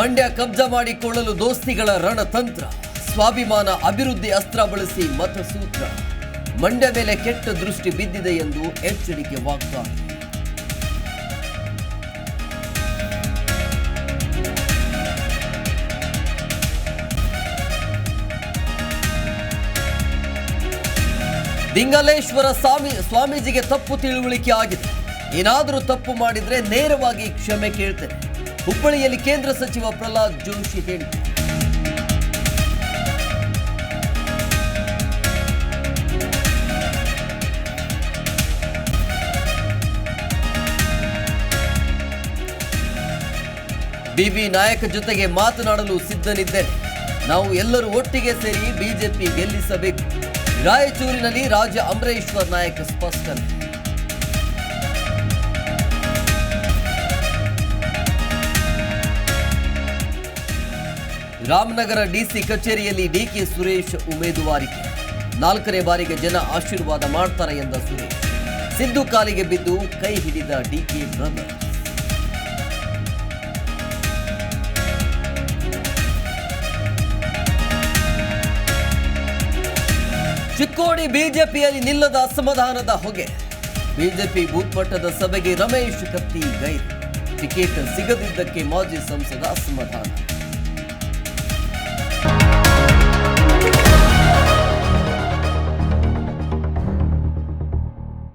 ಮಂಡ್ಯ ಕಬ್ಜಾ ಮಾಡಿಕೊಳ್ಳಲು ದೋಸ್ತಿಗಳ ರಣತಂತ್ರ. ಸ್ವಾಭಿಮಾನ ಅಭಿವೃದ್ಧಿ ಅಸ್ತ್ರ ಬಳಸಿ ಮತಸೂತ್ರ. ಮಂಡ್ಯ ಮೇಲೆ ಕೆಟ್ಟ ದೃಷ್ಟಿ ಬಿದ್ದಿದೆ ಎಂದು ಎಚ್ಚರಿಕೆ ವಾಗ್ದಾನ ದಿಂಗಲೇಶ್ವರ ಸ್ವಾಮಿ, ಸ್ವಾಮೀಜಿಗೆ ತಪ್ಪು ತಿಳುವಳಿಕೆ ಆಗಿದೆ. ಏನಾದರೂ ತಪ್ಪು ಮಾಡಿದ್ರೆ ನೇರವಾಗಿ ಕ್ಷಮೆ ಕೇಳ್ತೇನೆ. ಹುಬ್ಬಳ್ಳಿಯಲ್ಲಿ ಕೇಂದ್ರ ಸಚಿವ ಪ್ರಹ್ಲಾದ್ ಜೋಶಿ ಹೇಳಿಕೆ. ಬಿಬಿ ನಾಯಕ ಜೊತೆಗೆ ಮಾತನಾಡಲು ಸಿದ್ಧನಿದ್ದೇನೆ. ನಾವು ಎಲ್ಲರೂ ಒಟ್ಟಿಗೆ ಸೇರಿ ಬಿಜೆಪಿ ಗೆಲ್ಲಿಸಬೇಕು. ರಾಯಚೂರಿನಲ್ಲಿ ರಾಜ ಅಮರೇಶ್ವರ್ ನಾಯಕ ಸ್ಪಷ್ಟನೆ. ರಾಮನಗರ ಡಿಸಿ ಕಚೇರಿಯಲ್ಲಿ ಡಿಕೆ ಸುರೇಶ್ ಉಮೇದುವಾರಿಕೆ. ನಾಲ್ಕನೇ ಬಾರಿಗೆ ಜನ ಆಶೀರ್ವಾದ ಮಾಡ್ತಾರೆ ಎಂದ ಸುರೇಶ್. ಸಿದ್ದು ಕಾಲಿಗೆ ಬಿದ್ದು ಕೈ ಹಿಡಿದ ಡಿಕೆ ಬ್ರದರ್ ಚಿಕ್ಕೋಡಿ ಬಿಜೆಪಿಯಲ್ಲಿ ನಿಲ್ಲದ ಅಸಮಾಧಾನದ ಹೊಗೆ. ಬಿಜೆಪಿ ಬೂತ್ ಮಟ್ಟದ ಸಭೆಗೆ ರಮೇಶ್ ಕತ್ತಿ ಗೈರು. ಟಿಕೆಟ್ ಸಿಗದಿದ್ದಕ್ಕೆ ಮಾಜಿ ಸಂಸದ ಅಸಮಾಧಾನ. you